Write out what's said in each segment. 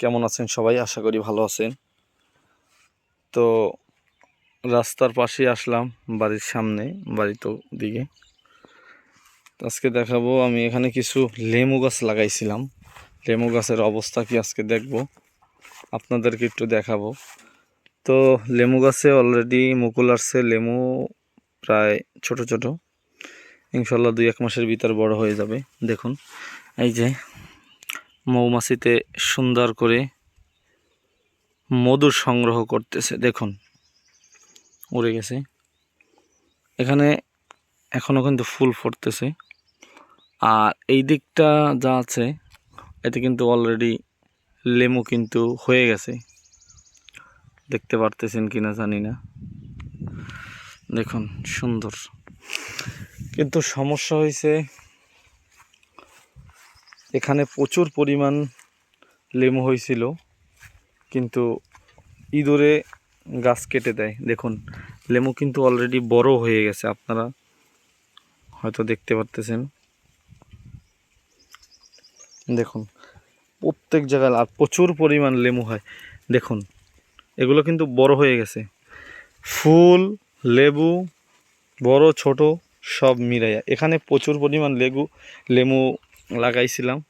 কেমন আছেন সবাই? আশা করি ভালো আছেন। তো রাস্তার পাশে আসলাম বাড়ির সামনে বাড়ি তো দিকে আজকে দেখাবো, আমি এখানে কিছু লেমু গাছ লাগাইছিলাম। লেমু গাছের অবস্থা কি আজকে দেখব। আপনাদেরকে একটু দেখাবো। তো লেমু গাছে অলরেডি মুকুল আসছে লেমু প্রায় ছোট ছোট। ইনশাল্লাহ দুই এক মাসের ভিতর বড় হয়ে যাবে, দেখুন। এই যে মৌমাছিতে সুন্দর করে মধু সংগ্রহ করতেছে। দেখুন, উড়ে গেছে। এখানে এখনও কিন্তু ফুল ফুটতেছে। আর এই দিকটা যা আছে, এতে কিন্তু অলরেডি লেমু কিন্তু হয়ে গেছে। দেখতে পারতেছেন কি না জানি না। দেখুন, সুন্দর। কিন্তু সমস্যা হয়েছে এখানে প্রচুর পরিমাণ লেমু হয়েছিল, কিন্তু ইঁদুরে গাছ কেটে দেয়। দেখুন লেমু কিন্তু অলরেডি বড় হয়ে গেছে, আপনারা হয়তো দেখতে পারতেছেন। দেখুন, প্রত্যেক জায়গায় আর প্রচুর পরিমাণ লেমু হয়। দেখুন, এগুলো কিন্তু বড় হয়ে গেছে। ফুল, লেবু, বড়, ছোট, সব মিলাইয়া। এখানে প্রচুর পরিমাণ লেবু লেমু লাগাইছিলাম।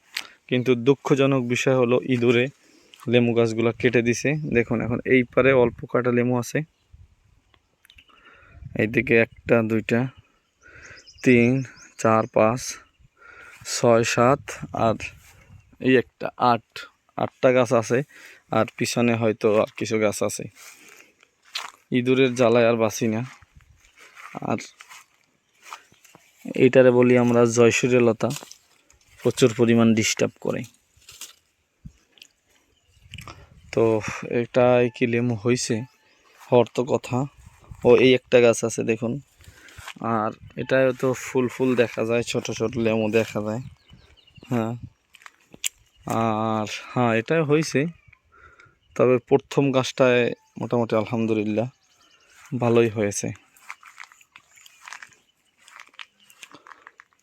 কিন্তু দুঃখজনক বিষয় হলো, ইঁদুরে লেমু গাছগুলো কেটে দিছে। দেখুন, এখন এই পারে অল্প কাটা লেমু আছে। এইদিকে একটা, দুইটা, তিন, চার, পাঁচ, ছয়, সাত, আর এই একটা আট, আটটা গাছ আছে, আর পিছনে হয়তো আর কিছু গাছ আছে। ইঁদুরের জ্বালায় আর বাঁচি না। আর এইটারে বলি আমরা জয়সূর্যলতা। প্রচুর পরিমাণ ডিস্টার্ব করে। তো এটাই কি লেমু হয়েছে হওয়ার তো কথা। ও এই একটা গাছ আছে দেখুন। আর এটাও তো ফুল ফুল দেখা যায়, ছোট ছোট লেমু দেখা যায়। হ্যাঁ। আর হ্যাঁ এটাই হয়েছে তবে প্রথম গাছটায় মোটামুটি আলহামদুলিল্লাহ ভালোই হয়েছে।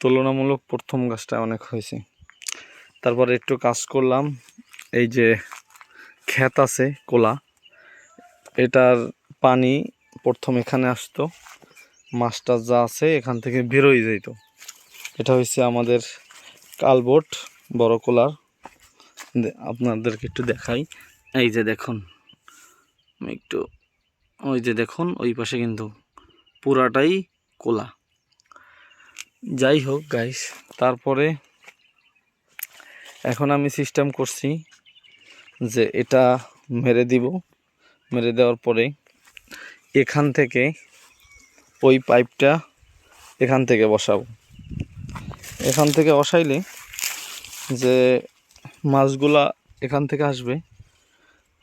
তুলনামূলক প্রথম গাছটা অনেক হয়েছে। তারপরে একটু কাজ করলাম, এই যে ক্ষেত আছে, কোলা, এটার পানি প্রথম এখানে আসতো, মাছটা যা আছে এখান থেকে বেরোই যেত এটা হচ্ছে আমাদের কালবোট, বড় কোলার। আপনাদেরকে একটু দেখাই। এই যে দেখুন, একটু ওই যে দেখুন, ওই পাশে কিন্তু পুরাটাই কোলা। যাই হোক গাইস তারপরে এখন আমি সিস্টেম করছি যে এটা মেরে দিব। মেরে দেওয়ার পরে এখান থেকে ওই পাইপটা এখান থেকে বসাবো। এখান থেকে বসাইলে যে মাছগুলা এখান থেকে আসবে,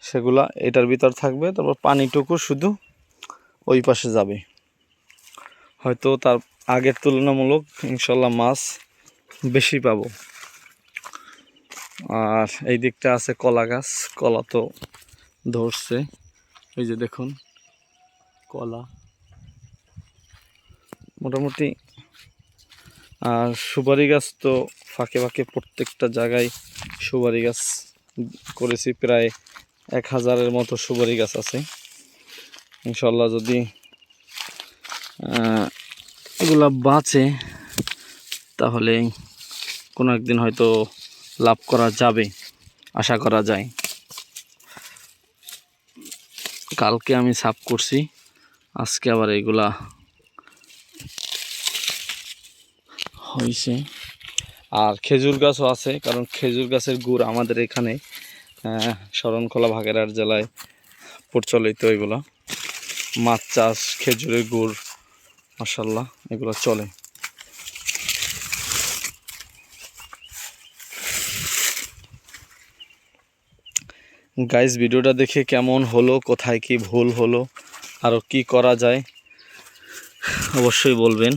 সেগুলা এটার ভিতর থাকবে, তারপর পানিটুকু শুধু ওই পাশে যাবে। হয়তো তার আগের তুলনামূলক ইনশাল্লাহ মাছ বেশি পাব। আর এই দিকটা আছে কলা গাছ, কলা তো ধরছে। এই যে দেখুন, কলা। মোটামুটি, আর সুপারি গাছ তো ফাঁকে ফাঁকে প্রত্যেকটা জায়গায় সুপারি গাছ করেছি, প্রায় এক হাজারের মতো সুপারি গাছ আছে। ইনশাল্লাহ যদি এগুলা বাঁচে, তাহলে কোনো একদিন হয়তো লাভ করা যাবে, আশা করা যায়। কালকে আমি সাফ করছি, আজকে আবার এগুলা হয়েছে আর খেজুর গাছও আছে, কারণ খেজুর গাছের গুড় আমাদের এখানে শরণখোলা ভাগেরহাট জেলায় প্রচলিত এগুলো। মাছ চাষ, খেজুরের গুড় মাসাল্লাহ এগুলো চলে। গাইস ভিডিওটা দেখে কেমন হলো, কোথায় কি ভুল হলো আরও কি করা যায়, অবশ্যই বলবেন।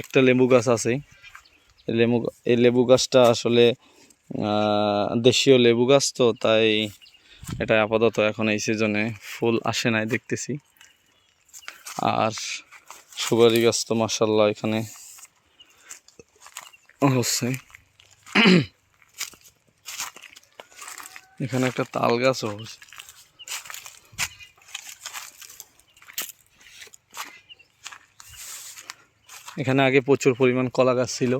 একটা লেবু গাছ আছে। লেবু, এই লেবু গাছটা আসলে দেশীয় লেবু গাছ তো, তাই এটা আপাতত এখন এই সিজনে ফুল আসে নাই দেখতেছি। আর সুপারি গাছ তো মাসাল্লাহ এখানে হচ্ছে। এখানে একটা তাল গাছও হচ্ছে এখানে আগে প্রচুর পরিমাণ কলা গাছ ছিল।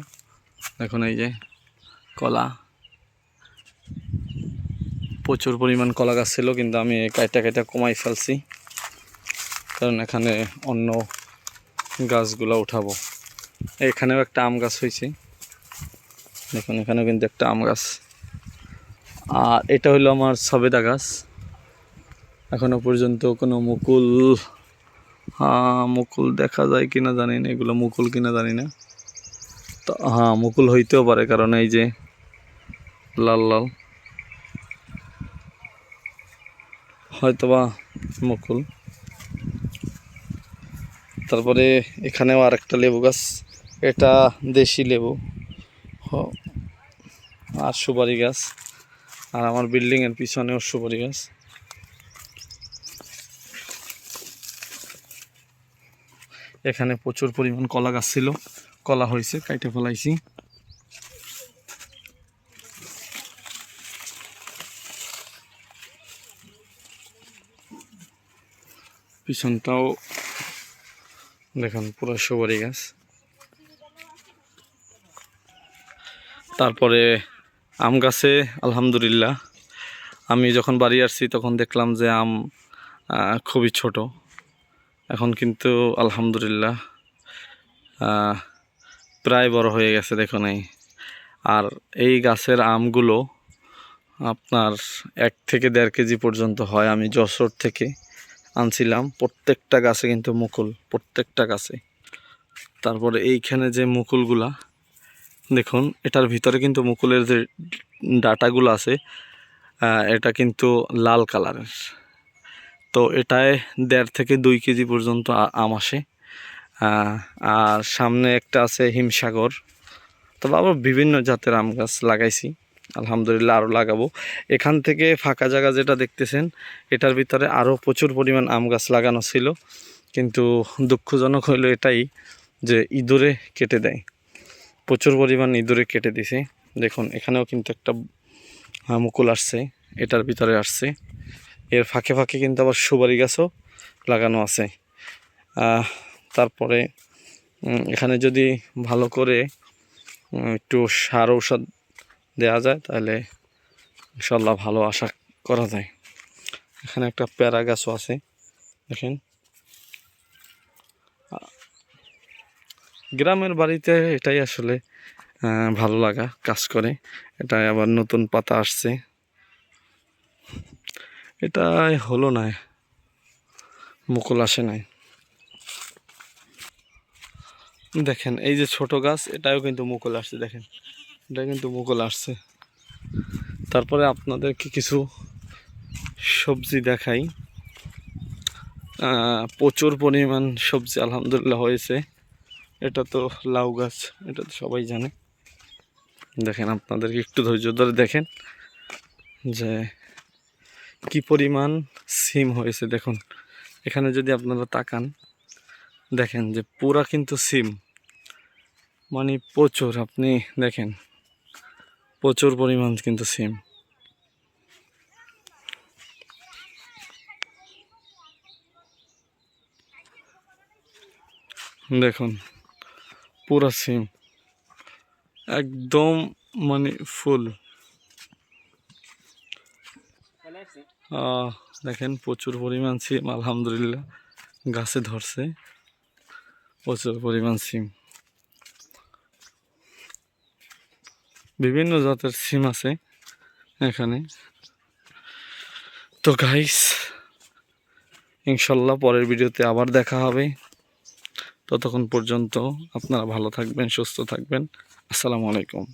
এখন এই যে কলা প্রচুর পরিমাণ কলা গাছ ছিল, কিন্তু আমি কাইটা কাইটা কমাই ফেলছি। কারণ এখানে অন্য গাছগুলো উঠাবো। এখানেও একটা আম গাছ হয়েছে দেখুন, এখানেও কিন্তু একটা আম গাছ। আর এটা হলো আমার সবেদা গাছ। এখনও পর্যন্ত কোনো মুকুল হ্যাঁ মুকুল দেখা যায় কিনা জানি না। এগুলো মুকুল কিনা জানি না। তো হ্যাঁ মুকুল হইতেও পারে, কারণ এই যে লাল লাল। হয়তোবা মুকুল। তারপরে এখানেও আর একটা লেবু গাছ। এটা দেশি লেবু। আর সুপারি গাছ। আর আমার বিল্ডিংয়ের পিছনেও সুপারি গাছ। এখানে প্রচুর পরিমাণ কলা গাছ ছিল। কলা হয়েছে, কাইটে ফেলাইছি। পিছনটাও দেখুন পুরো সুপারি গাছ। তারপরে আম গাছে, আলহামদুলিল্লাহ। আমি যখন বাড়ি আসছি তখন দেখলাম যে আম খুবই ছোট। এখন কিন্তু আলহামদুলিল্লাহ প্রায় বড় হয়ে গেছে দেখুন এই আর এই গাছের আমগুলো আপনার এক থেকে দেড় কেজি পর্যন্ত হয়, আমি যশোর থেকে। আনছিলাম, প্রত্যেকটা গাছে কিন্তু মুকুল, প্রত্যেকটা গাছে। তারপরে এইখানে যে মুকুলগুলা, দেখুন, এটার ভিতরে কিন্তু মুকুলের যে ডাটাগুলো আছে এটা কিন্তু লাল কালারের। তো এটায় দেড় থেকে দুই কেজি পর্যন্ত আম আসে। আর সামনে একটা আছে হিমসাগর। তবে আবার বিভিন্ন জাতের আম গাছ লাগাইছি। আলহামদুলিল্লাহ আরও লাগাবো। এখান থেকে ফাঁকা জায়গা যেটা দেখতেছেন, এটার ভিতরে আরও প্রচুর পরিমাণ আম গাছ লাগানো ছিল। কিন্তু দুঃখজনক হলো এটাই যে ইঁদুরে কেটে দেয়। প্রচুর পরিমাণ ইঁদুরে কেটে দিছে। দেখুন, এখানেও কিন্তু একটা মুকুল আসছে, এটার ভিতরে আসছে। এর ফাঁকে ফাঁকে কিন্তু আবার সুবারি গাছও লাগানো আছে। তারপরে এখানে যদি ভালো করে একটু সার ঔষধ দেওয়া যায়, তাহলে ইনশাল্লাহ ভালো আশা করা যায়। এখানে একটা প্যারা গাছও আছে, দেখেন। গ্রামের বাড়িতে এটাই আসলে ভালো লাগা কাজ করে। এটাই আবার নতুন পাতা আসছে। এটা হলো না, মুকুল আসে নাই। দেখেন, এই যে ছোট গাছ, এটাও কিন্তু মুকুল আসছে, দেখেন। এটা কিন্তু মুকুল আসছে। তারপরে আপনাদেরকে কিছু সবজি দেখাই? প্রচুর পরিমাণ সবজি আলহামদুলিল্লাহ হয়েছে। এটা তো লাউ গাছ, এটা তো সবাই জানে। দেখেন আপনাদেরকে একটু ধৈর্য ধরে দেখেন যে কি পরিমাণ সিম হয়েছে। দেখুন, এখানে যদি আপনারা তাকান, দেখেন যে পুরা কিন্তু সিম। মানে প্রচুর, আপনি দেখেন। প্রচুর পরিমাণ কিন্তু সিম। দেখুন, পুরা সিম। একদম মানে ফুল। দেখেন, প্রচুর পরিমাণ সিম, আলহামদুলিল্লাহ। গাছে ধরছে। প্রচুর পরিমাণ সিম। বিভিন্ন জাতের সিম আছে এখানে। তো গাইস ইনশাল্লাহ পরের ভিডিওতে আবার দেখা হবে। ততক্ষণ পর্যন্ত আপনারা ভালো থাকবেন, সুস্থ থাকবেন। আসসালামু আলাইকুম।